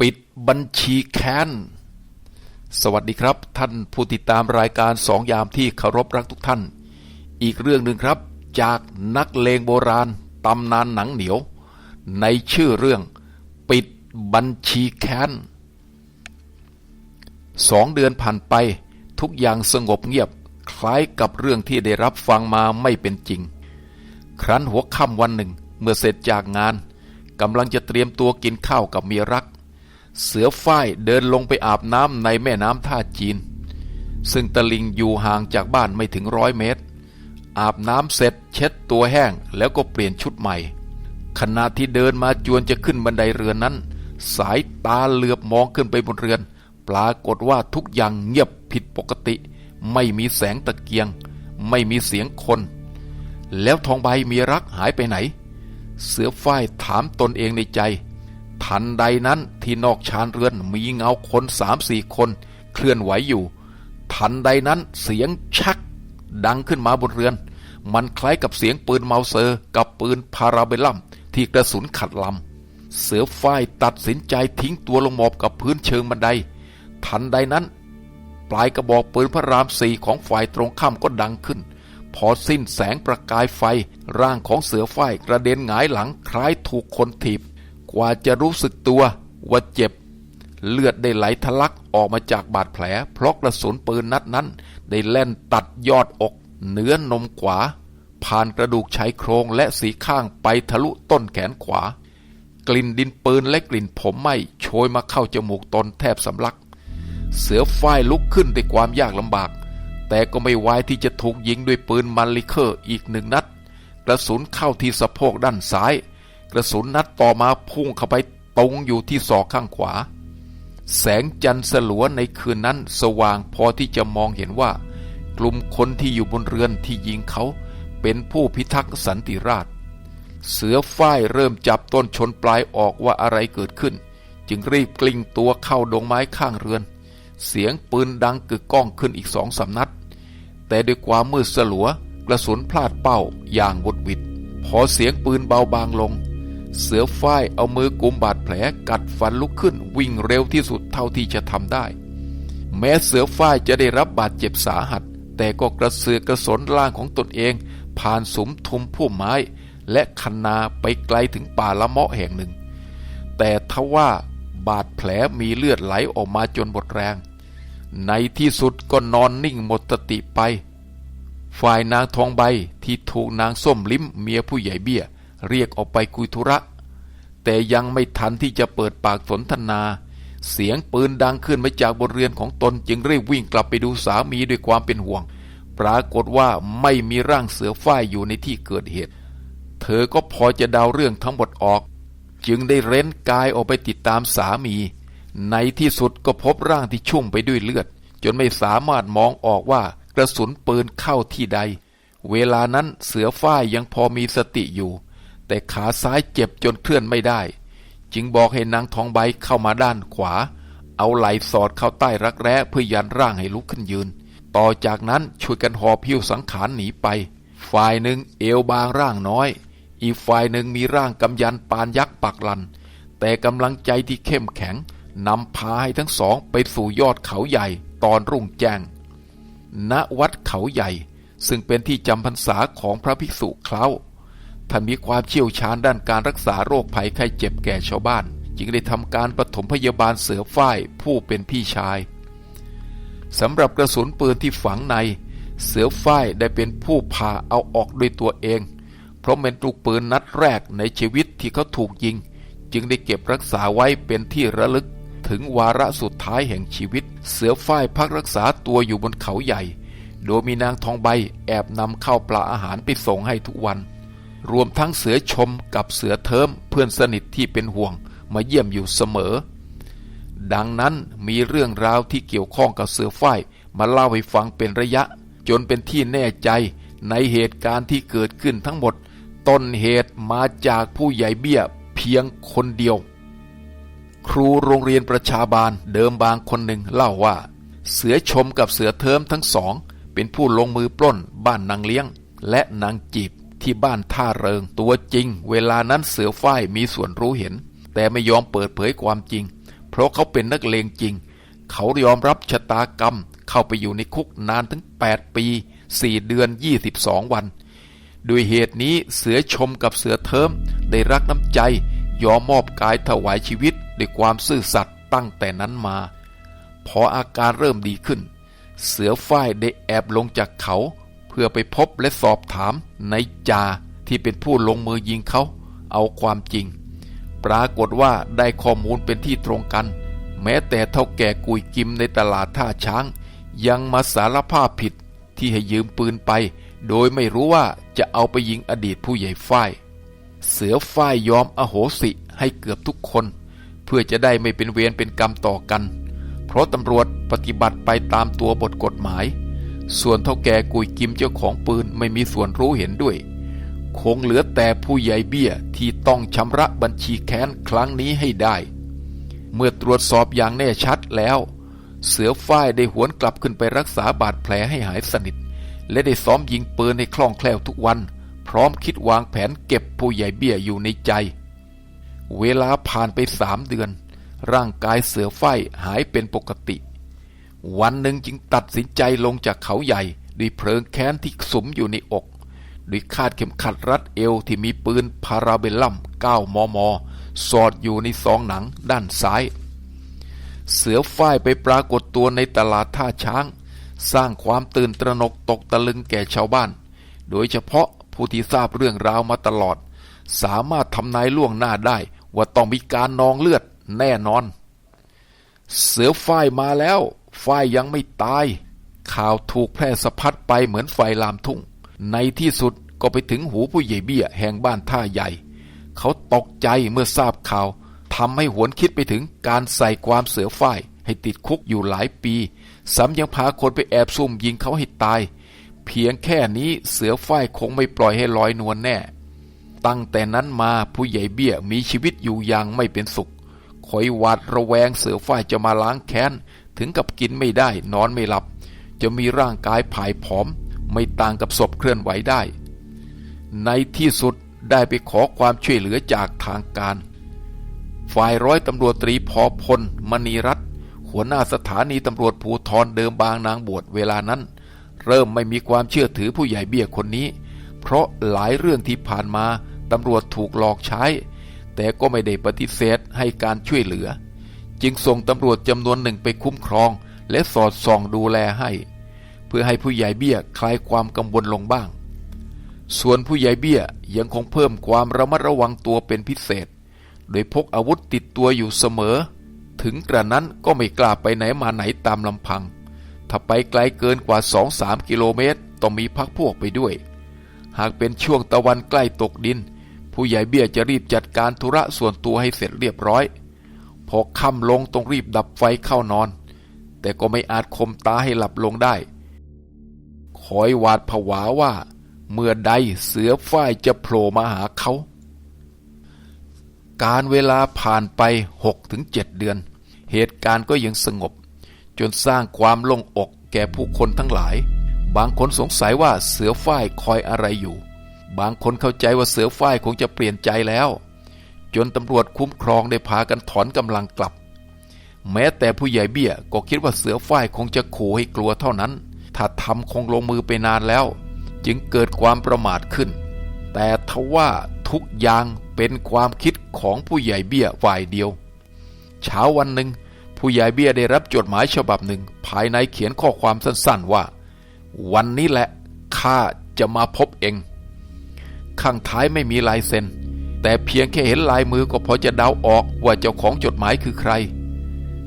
ปิดบัญชีแค้น สวัสดีครับ ท่านผู้ติดตามรายการสองยามที่เคารพรักทุกท่าน อีกเรื่องหนึ่งครับ จากนักเลงโบราณตำนานหนังเหนียว ในชื่อเรื่อง ปิดบัญชีแค้นสองเดือนผ่านไปทุกอย่างสงบเงียบ คล้ายกับเรื่องที่ได้รับฟังมาไม่เป็นจริง ครั้นหัวค่ำวันหนึ่ง เมื่อเสร็จจากงานกำลังจะเตรียมตัวกินข้าวกับเมียรัก เสือฝ้ายเดินลงไปอาบน้ำในแม่น้ำท่าจีน ซึ่งตะลิงอยู่ห่างจากบ้านไม่ถึงร้อยเมตร อาบน้ำเสร็จเช็ดตัวแห้งแล้วก็เปลี่ยนชุดใหม่ ขณะที่เดินมาจวนจะขึ้นบันไดเรือนนั้น สายตาเหลือบมองขึ้นไปบนเรือน ปรากฏว่าทุกอย่างเงียบผิดปกติ ไม่มีแสงตะเกียง ไม่มีเสียงคน แล้วทองใบมีรักหายไปไหน เสือฝ้ายถามตนเองในใจ ทันใดนั้นที่นอกชานเรือนมีเงาคนสามสี่คน เคลื่อนไหวอยู่ ทันใดนั้นเสียงชัก ดังขึ้นมาบนเรือน มันคล้ายกับเสียงปืนเมาเซอร์กับปืนพาราเบลลัมที่กระสุนขัดลำ เสือฝ้ายตัดสินใจทิ้งตัวลงหมอบกับพื้นเชิงบันได ทันใดนั้น ปลายกระบอกปืนพระรามสี่ของฝ่ายตรงข้ามก็ดังขึ้น พอสิ้นแสงประกายไฟ ร่างของเสือฝ้ายกระเด็นหงายหลังคล้ายถูกคนถีบ กว่าจะรู้สึกตัวว่าเจ็บ เลือดได้ไหลทะลักออกมาจากบาดแผล เพราะกระสุนปืนนัดนั้น ได้แล่นตัดยอดอก เนื้อนมขวา ผ่านกระดูกชายโครงและสีข้างไปทะลุต้นแขนขวา กลิ่นดินปืนและกลิ่นผมไหม้โชยมาเข้าจมูกตนแทบสำลัก เสือฝ้ายลุกขึ้นด้วยความยากลำบาก แต่ก็ไม่ไวายที่จะถูกยิงด้วยปืนมันลิเคอร์อีกหนึ่งนัด กระสุนเข้าที่สะโพกด้านซ้าย กระสุนนัดต่อมาพุ่งเข้าไปตรงอยู่ที่ศอกข้างขวา แสงจันทร์สลัวในคืนนั้นสว่างพอที่จะมองเห็นว่า กลุ่มคนที่อยู่บนเรือนที่ยิงเขาเป็นผู้พิทักษ์สันติราษฎร์เสือฝ้ายเริ่มจับต้นชนปลายออกว่าอะไรเกิดขึ้น จึงรีบกลิ้งตัวเข้าดงไม้ข้างเรือน เสียงปืนดังกึกก้องขึ้นอีกสองสามนัด แต่ด้วยความมืดสลัวกระสุนพลาดเป้าอย่างวุดวิดพอเสียงปืนเบาบางลง เสือฝ้ายเอามือกุมบาดแผลกัดฟันลุกขึ้นวิ่งเร็วที่สุดเท่าที่จะทำได้ แม้เสือฝ้ายจะได้รับบาดเจ็บสาหัส แต่ก็กระเสือกกระสนร่างของตนเอง ผ่านสมทุมพุ่มไม้ และคันนาไปไกลถึงป่าละเมาะแห่งหนึ่ง แต่ทว่าบาดแผลมีเลือดไหลออกมาจนหมดแรง ในที่สุดก็นอนนิ่งหมดสติไป ฝ่ายนางทองใบที่ถูกนางส้มลิ้มเมียผู้ใหญ่เบี้ย เรียกออกไปคุยธุระ แต่ยังไม่ทันที่จะเปิดปากสนทนา เสียงปืนดังขึ้นมาจากบนเรือนของตนจึงรีบวิ่งกลับไปดูสามีด้วยความเป็นห่วง ปรากฏว่าไม่มีร่างเสือฝ้ายอยู่ในที่เกิดเหตุ เธอก็พอจะเดาเรื่องทั้งหมดออก จึงได้เร้นกายออกไปติดตามสามี ในที่สุดก็พบร่างที่ชุ่มไปด้วยเลือด จนไม่สามารถมองออกว่ากระสุนปืนเข้าที่ใด เวลานั้นเสือฝ้ายยังพอมีสติอยู่ แต่ขาซ้ายเจ็บจนเคลื่อนไม่ได้ จึงบอกให้นางทองใบเข้ามาด้านขวา เอาไหล่สอดเข้าใต้รักแร้เพื่อยันร่างให้ลุกขึ้นยืน ต่อจากนั้นช่วยกันหอบพิ้วสังขารหนีไป ฝ่ายหนึ่งเอวบางร่างน้อย อีกฝ่ายหนึ่งมีร่างกำยันปานยักษ์ปักลัน แต่กำลังใจที่เข้มแข็งนำพาให้ทั้งสองไปสู่ยอดเขาใหญ่ตอนรุ่งแจ้ง ณ วัดเขาใหญ่ ซึ่งเป็นที่จำพรรษาของพระภิกษุเคล้า ท่านมีความเชี่ยวชาญด้านการรักษาโรคภัยไข้เจ็บแก่ชาวบ้าน จึงได้ทำการปฐมพยาบาลเสือฝ้ายผู้เป็นพี่ชายสำหรับกระสุนปืนที่ฝังใน เสือฝ้ายได้เป็นผู้พาเอาออกด้วยตัวเอง เพราะเป็นลูกปืนนัดแรกในชีวิตที่เขาถูกยิง จึงได้เก็บรักษาไว้เป็นที่ระลึกถึงวาระสุดท้ายแห่งชีวิต เสือฝ้ายพักรักษาตัวอยู่บนเขาใหญ่ โดยมีนางทองใบแอบนำข้าวปลาอาหารไปส่งให้ทุกวัน รวมทั้งเสือชมกับเสือเทิมเพื่อนสนิทที่เป็นห่วงมาเยี่ยมอยู่เสมอ ดังนั้นมีเรื่องราวที่เกี่ยวข้องกับเสือฝ้ายมาเล่าให้ฟังเป็นระยะ จนเป็นที่แน่ใจในเหตุการณ์ที่เกิดขึ้นทั้งหมด ต้นเหตุมาจากผู้ใหญ่เบี้ยเพียงคนเดียว ครูโรงเรียนประชาบาลเดิมบางคนหนึ่งเล่าว่า เสือชมกับเสือเทิมทั้งสอง เป็นผู้ลงมือปล้นบ้านนางเลี้ยงและนางจีบ ที่บ้านท่าเริง ตัวจริง เวลานั้นเสือฝ้ายมีส่วนรู้เห็น แต่ไม่ยอมเปิดเผยความจริง เพราะเขาเป็นนักเลงจริง เขายอมรับชะตากรรม เข้าไปอยู่ในคุกนานถึง 8 ปี 4 เดือน 22 วันด้วยเหตุนี้เสือชมกับเสือเทิมได้รักน้ำใจ ยอมมอบกายถวายชีวิตด้วยความซื่อสัตย์ตั้งแต่นั้นมา พออาการเริ่มดีขึ้น เสือฝ้ายได้แอบลงจากเขา เพื่อไปพบและสอบถามในจาที่เป็นผู้ลงมือยิงเขาเอาความจริง ปรากฏว่าได้ข้อมูลเป็นที่ตรงกัน แม้แต่เท่าแก่กุยกิมในตลาดท่าช้าง ยังมาสารภาพผิดที่ให้ยืมปืนไป โดยไม่รู้ว่าจะเอาไปยิงอดีตผู้ใหญ่ฝ้าย เสือฝ้ายยอมอโหสิให้เกือบทุกคน เพื่อจะได้ไม่เป็นเวรเป็นกรรมต่อกัน เพราะตำรวจปฏิบัติไปตามตัวบทกฎหมาย ส่วนเท่าแก่กุยกิมเจ้าของปืนไม่มีส่วนรู้เห็นด้วย คงเหลือแต่ผู้ใหญ่เบี้ยที่ต้องชำระบัญชีแค้นครั้งนี้ให้ได้ เมื่อตรวจสอบอย่างแน่ชัดแล้ว เสือฝ้ายได้หวนกลับขึ้นไปรักษาบาดแผลให้หายสนิท และได้ซ้อมยิงปืนในคล่องแคล่วทุกวัน พร้อมคิดวางแผนเก็บผู้ใหญ่เบี้ยอยู่ในใจ เวลาผ่านไปสามเดือน ร่างกายเสือฝ้ายหายเป็นปกติ วันหนึ่งจึงตัดสินใจลงจากเขาใหญ่ ด้วยเพลิงแค้นที่สมอยู่ในอกด้วยคาดเข็มขัดรัดเอวที่มีปืนพาราเบลลัม9มม สอดอยู่ในซองหนังด้านซ้าย เสือฝ้ายไปปรากฏตัวในตลาดท่าช้าง สร้างความตื่นตระหนกตกตะลึงแก่ชาวบ้าน โดยเฉพาะผู้ที่ทราบเรื่องราวมาตลอด สามารถทำนายล่วงหน้าได้ ว่าต้องมีการนองเลือดแน่นอน เสือฝ้ายมาแล้ว ฝ้ายยังไม่ตาย ข่าวถูกแพร่สะพัดไปเหมือนไฟลามทุ่ง ในที่สุดก็ไปถึงหูผู้ใหญ่เบี้ยแห่งบ้านท่าใหญ่ เขาตกใจเมื่อทราบข่าวทำให้หวนคิดไปถึงการใส่ความเสือฝ้ายให้ติดคุกอยู่หลายปีซ้ำยังพาคนไปแอบซุ่มยิงเขาให้ตาย เพียงแค่นี้เสือฝ้ายคงไม่ปล่อยให้ลอยนวลแน่ ตั้งแต่นั้นมาผู้ใหญ่เบี้ยมีชีวิตอยู่อย่างไม่เป็นสุขคอยหวาดระแวงเสือฝ้ายจะมาล้างแค้น ถึงกับกินไม่ได้นอนไม่หลับ จะมีร่างกายผายผอม ไม่ต่างกับศพเคลื่อนไหวได้ ในที่สุดได้ไปขอความช่วยเหลือจากทางการ ฝ่ายร้อยตำรวจตรีพอพลมณีรัตน์หัวหน้าสถานีตำรวจภูทรเดิมบางนางบวชเวลานั้น เริ่มไม่มีความเชื่อถือผู้ใหญ่เบี้ยคนนี้ เพราะหลายเรื่องที่ผ่านมาตำรวจถูกหลอกใช้ แต่ก็ไม่ได้ปฏิเสธให้การช่วยเหลือ จึงส่งตำรวจจำนวนหนึ่งไปคุ้มครอง และสอดส่องดูแลให้ เพื่อให้ผู้ใหญ่เบี้ยคลายความกังวลลงบ้าง ส่วนผู้ใหญ่เบี้ยยังคงเพิ่มความระมัดระวังตัวเป็นพิเศษ โดยพกอาวุธติดตัวอยู่เสมอ ถึงกระนั้นก็ไม่กล้าไปไหนมาไหนตามลำพัง ถ้าไปไกลเกินกว่า 2-3 กิโลเมตรต้องมีพักพวกไปด้วย หากเป็นช่วงตะวันใกล้ตกดิน ผู้ใหญ่เบี้ยจะรีบจัดการธุระส่วนตัวให้เสร็จเรียบร้อย พอค่ำลงต้องรีบดับไฟเข้านอน แต่ก็ไม่อาจคมตาให้หลับลงได้ คอยหวาดผวาว่า เมื่อใดเสือฝ้ายจะโผล่มาหาเขา การเวลาผ่านไป6ถึง7เดือน เหตุการณ์ก็ยังสงบ จนสร้างความลงอกแก่ผู้คนทั้งหลาย บางคนสงสัยว่าเสือฝ้ายคอยอะไรอยู่ บางคนเข้าใจว่าเสือฝ้ายคงจะเปลี่ยนใจแล้ว จนตำรวจคุ้มครองได้พากันถอนกำลังกลับ แม้แต่ผู้ใหญ่เบี้ยก็คิดว่าเสือฝ้ายคงจะขู่ให้กลัวเท่านั้น ถ้าทำคงลงมือไปนานแล้ว จึงเกิดความประมาทขึ้น แต่ทว่าทุกอย่างเป็นความคิดของผู้ใหญ่เบี้ยฝ่ายเดียว เช้าวันหนึ่งผู้ใหญ่เบี้ยได้รับจดหมายฉบับหนึ่ง ภายในเขียนข้อความสั้นๆว่า วันนี้แหละข้าจะมาพบเอง ข้างท้ายไม่มีลายเซ็น แต่เพียงแค่เห็นลายมือก็พอจะเดาออกว่าเจ้าของจดหมายคือใคร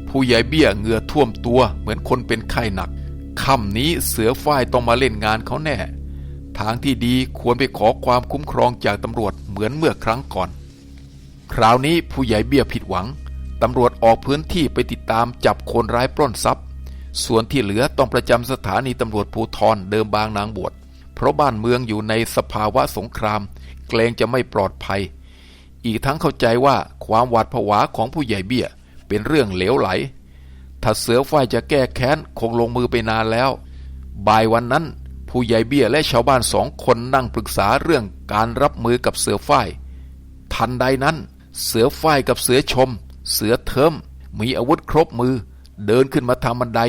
ผู้ใหญ่เบี้ยเหงื่อท่วมตัวเหมือนคนเป็นไข้หนักค่ำนี้เสือฝ้ายต้องมาเล่นงานเขาแน่ ทางที่ดีควรไปขอความคุ้มครองจากตำรวจเหมือนเมื่อครั้งก่อน คราวนี้ผู้ใหญ่เบี้ยผิดหวังตำรวจออกพื้นที่ไปติดตามจับคนร้ายปล้นทรัพย์ ส่วนที่เหลือต้องประจำสถานีตำรวจภูทรเดิมบางนางบวชเพราะบ้านเมืองอยู่ในสภาวะสงคราม เกรงจะไม่ปลอดภัย อีกทั้งเข้าใจว่าความหวาดผวาของผู้ใหญ่เบี้ยเป็นเรื่องเหลวไหล ถ้าเสือฝ้ายจะแก้แค้นคงลงมือไปนานแล้ว บ่ายวันนั้นผู้ใหญ่เบี้ยและชาวบ้านสองคนนั่งปรึกษาเรื่องการรับมือกับเสือฝ้าย ทันใดนั้น เสือฝ้ายกับเสือชม เสือเทิมมีอาวุธครบมือ เดินขึ้นมาทางบันได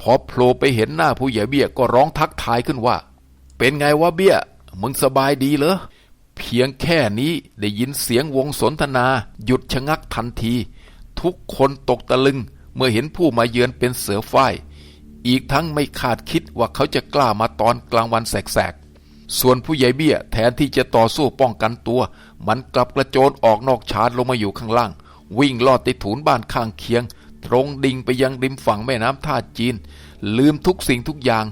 พอโผล่ไปเห็นหน้าผู้ใหญ่เบี้ยก็ร้องทักทายขึ้นว่า เป็นไงวะเบี้ย มึงสบายดีเหรอ เพียงแค่นี้ได้ยินเสียงวงสนทนา หยุดชะงักทันที ทุกคนตกตะลึงเมื่อเห็นผู้มาเยือนเป็นเสือฝ้าย อีกทั้งไม่คาดคิดว่าเขาจะกล้ามาตอนกลางวันแสกๆ ส่วนผู้ใหญ่เบี้ยแทนที่จะต่อสู้ป้องกันตัว มันกลับกระโจนออกนอกชานลงมาอยู่ข้างล่าง วิ่งลอดติถูนบ้านข้างเคียง ตรงดิ่งไปยังริมฝั่งแม่น้ำท่าจีน ลืมทุกสิ่งทุกอย่าง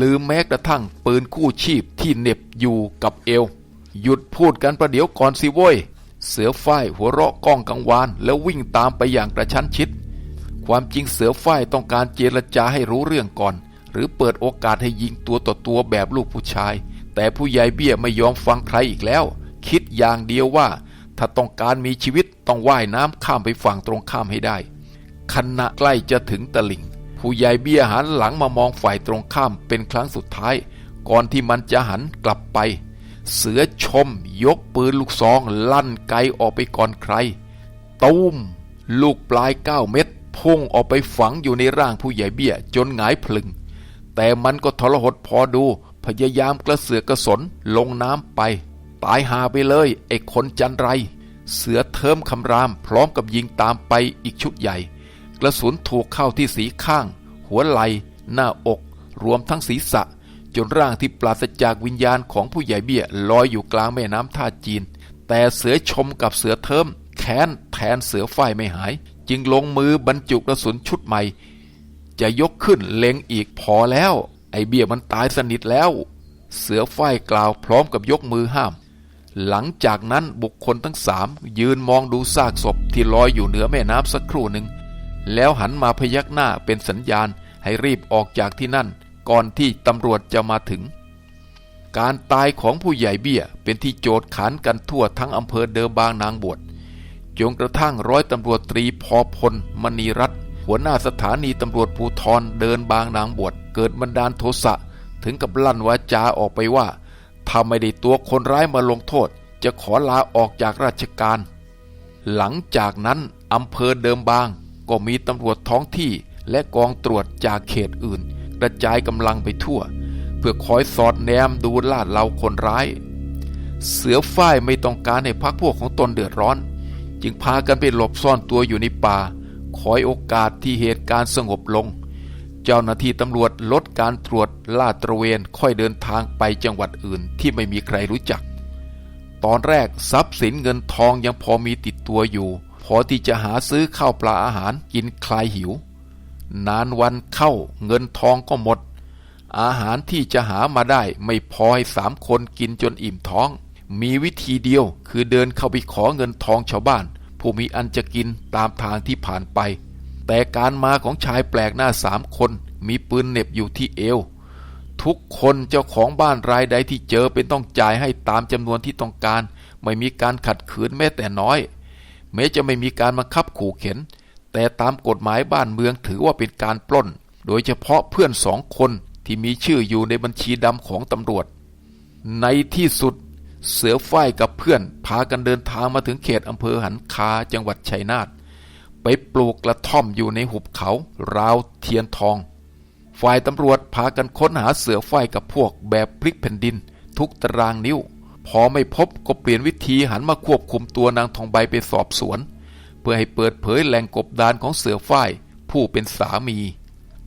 ลืมแม้กระทั่งปืนคู่ชีพที่เน็บอยู่กับเอว หยุดพูดกันประเดี๋ยวก่อนสิโว้ย เสือฝ้ายหัวเราะก้องกังวาน แล้ววิ่งตามไปอย่างกระชั้นชิด ความจริงเสือฝ้ายต้องการเจรจาให้รู้เรื่องก่อน หรือเปิดโอกาสให้ยิงตัวต่อตัวแบบลูกผู้ชาย แต่ผู้ใหญ่เบี้ยไม่ยอมฟังใครอีกแล้ว คิดอย่างเดียวว่า ถ้าต้องการมีชีวิตต้องว่ายน้ำข้ามไปฝั่งตรงข้ามให้ได้ขณะใกล้จะถึงตลิ่ง ผู้ใหญ่เบี้ยหันหลังมามองฝ่ายตรงข้ามเป็นครั้งสุดท้าย ก่อนที่มันจะหันกลับไป เสือชมยกปืนลูกซอง ลั่นไกออกไปก่อนใครตูมลูกปลายเก้าเม็ดพุ่งออกไปฝังอยู่ในร่างผู้ใหญ่เบี้ย จนหงายพลึง แต่มันก็ทรหดพอดู พยายามกระเสือกกระสนลงน้ำไป ตายหาไปเลยไอ้คนจันไร เสือเทิมคำรามพร้อมกับยิงตามไปอีกชุดใหญ่ กระสุนถูกเข้าที่สีข้าง หัวไหล่หน้าอก รวมทั้งศีรษะ จนร่างที่ปราศจากวิญญาณของผู้ใหญ่เบี้ยลอยอยู่กลางแม่น้ำท่าจีน แต่เสือชมกับเสือเทิมแค้นแทนเสือฝ้ายไม่หาย จึงลงมือบรรจุกระสุนชุดใหม่ จะยกขึ้นเล็งอีกพอแล้ว ไอเบี้ยมันตายสนิทแล้ว เสือฝ้ายกล่าวพร้อมกับยกมือห้าม หลังจากนั้นบุคคลทั้งสามยืนมองดูซากศพที่ลอยอยู่เหนือแม่น้ำสักครู่หนึ่งแล้วหันมาพยักหน้าเป็นสัญญาณให้รีบออกจากที่นั่น ก่อนที่ตำรวจจะมาถึง การตายของผู้ใหญ่เบี้ยเป็นที่โจทย์ขานกันทั่วทั้งอำเภอเดิมบางนางบวชจนกระทั่งร้อยตำรวจตรีพอพลมณีรัตน์หัวหน้าสถานีตำรวจภูธรเดินบางนางบวชเกิดบันดาลโทสะถึงกับลั่นวาจาออกไปว่าถ้าไม่ได้ตัวคนร้ายมาลงโทษ จะขอลาออกจากราชการ หลังจากนั้นอำเภอเดิมบาง ก็มีตำรวจท้องที่และกองตรวจจากเขตอื่น ระจายกำลังไปทั่ว เพื่อคอยสอดแนมดูลาดเราคนร้าย เสือฝ้ายไม่ต้องการให้พักพวกของตนเดือดร้อน จึงพากันไปหลบซ่อนตัวอยู่ในป่า คอยโอกาสที่เหตุการณ์สงบลง เจ้าหน้าที่ตำรวจลดการตรวจลาดตระเวนค่อยเดินทางไปจังหวัดอื่นที่ไม่มีใครรู้จัก ตอนแรกทรัพย์สินเงินทองยังพอมีติดตัวอยู่ พอที่จะหาซื้อข้าวปลาอาหารกินคลายหิว นานวันเข้าเงินทองก็หมด อาหารที่จะหามาได้ไม่พอให้สามคนกินจนอิ่มท้อง มีวิธีเดียวคือเดินเข้าไปขอเงินทองชาวบ้าน ผู้มีอันจะกินตามทางที่ผ่านไป แต่การมาของชายแปลกหน้าสามคนมีปืนเหน็บอยู่ที่เอว ทุกคนเจ้าของบ้านรายใดที่เจอเป็นต้องจ่ายให้ตามจำนวนที่ต้องการ ไม่มีการขัดขืนแม้แต่น้อยแม้จะไม่มีการบังคับขู่เข็น แต่ตามกฎหมายบ้านเมืองถือว่าเป็นการปล้น โดยเฉพาะเพื่อนสองคนที่มีชื่ออยู่ในบัญชีดำของตำรวจ ในที่สุดเสือฝ้ายกับเพื่อนพากันเดินทางมาถึงเขตอำเภอหันคาจังหวัดชัยนาทไปปลูกกระท่อมอยู่ในหุบเขาราวเทียนทอง ฝ่ายตำรวจพากันค้นหาเสือฝ้ายกับพวกแบบพลิกแผ่นดิน ทุกตารางนิ้ว พอไม่พบก็เปลี่ยนวิธีหันมาควบคุมตัวนางทองใบไปสอบสวน เพื่อให้เปิดเผยแหล่งกบดานของเสือฝ้ายผู้เป็นสามี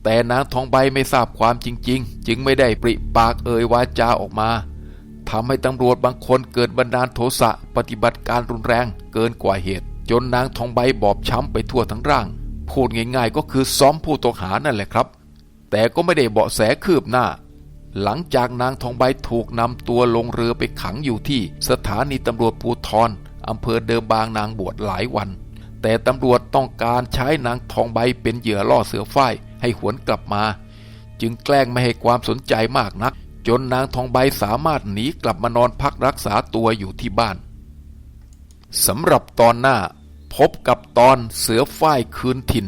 แต่นางทองใบไม่ทราบความจริง ๆ จึงไม่ได้ปริปากเอ่ยวาจาออกมาทำให้ตำรวจบางคนเกิดบันดาลโทสะปฏิบัติการรุนแรงเกินกว่าเหตุ จนนางทองใบบอบช้ำไปทั่วทั้งร่าง พูดง่ายๆก็คือซ้อมผู้ต้องหานั่นแหละครับ แต่ก็ไม่ได้เบาะแสคืบหน้า หลังจากนางทองใบถูกนำตัวลงเรือไปขังอยู่ที่ สถานีตำรวจภูธรอำเภอเดิมบางนางบวชหลายวัน แต่ตำรวจต้องการใช้นางทองใบเป็นเหยื่อล่อเสือฝ้ายให้หวนกลับมา จึงแกล้งไม่ให้ความสนใจมากนัก จนนางทองใบสามารถหนีกลับมานอนพักรักษาตัวอยู่ที่บ้านสำหรับตอนหน้า พบกับตอนเสือฝ้ายคืนถิ่น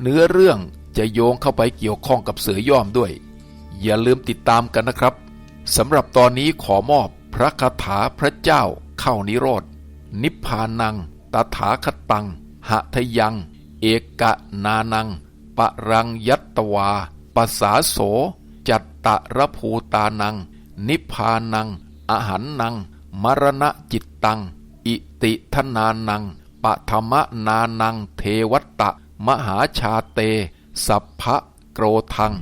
เนื้อเรื่องจะโยงเข้าไปเกี่ยวข้องกับเสือย่อมด้วย อย่าลืมติดตามกันนะครับสำหรับตอนนี้ขอมอบพระคาถาพระเจ้าเข้านิโรธนิพพานัง ตถาคตัง หะทยัง เอกะนานังปะรังยัตวาปสาโส จัตตะระภูตานัง นิพพานัง อหันนัง มรณะจิตตัง อิติทนานังปะธรรมนานัง เทวัตตะ มหาชาเต สัพพะโกรทัง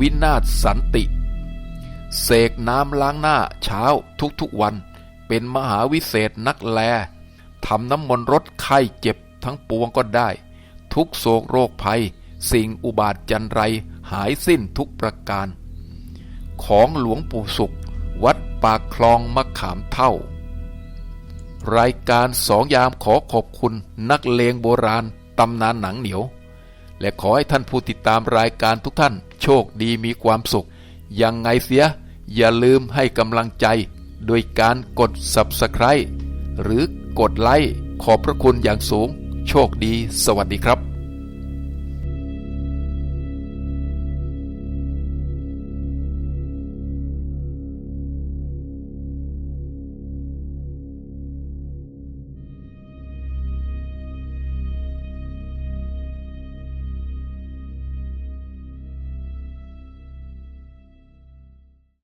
วินาศสันติ เสกน้ำล้างหน้าเช้าทุกๆวัน เป็นมหาวิเศษนักแล ทำน้ำมนต์รดไข้เจ็บทั้งปวงก็ได้ ทุกโศกโรคภัย สิ่งอุบาทจันไรหายสิ้นทุกประการ ของหลวงปู่สุข วัดปากคลองมะขามเท่า รายการสองยามขอขอบคุณนักเลงโบราณตำนานหนังเหนียว และขอให้ท่านผู้ติดตามรายการทุกท่าน โชคดีมีความสุข ยังไงเสีย อย่าลืมให้กำลังใจ โดยการกด Subscribe หรือ กดไลค์ขอบพระคุณอย่างสูง โชคดี สวัสดีครับ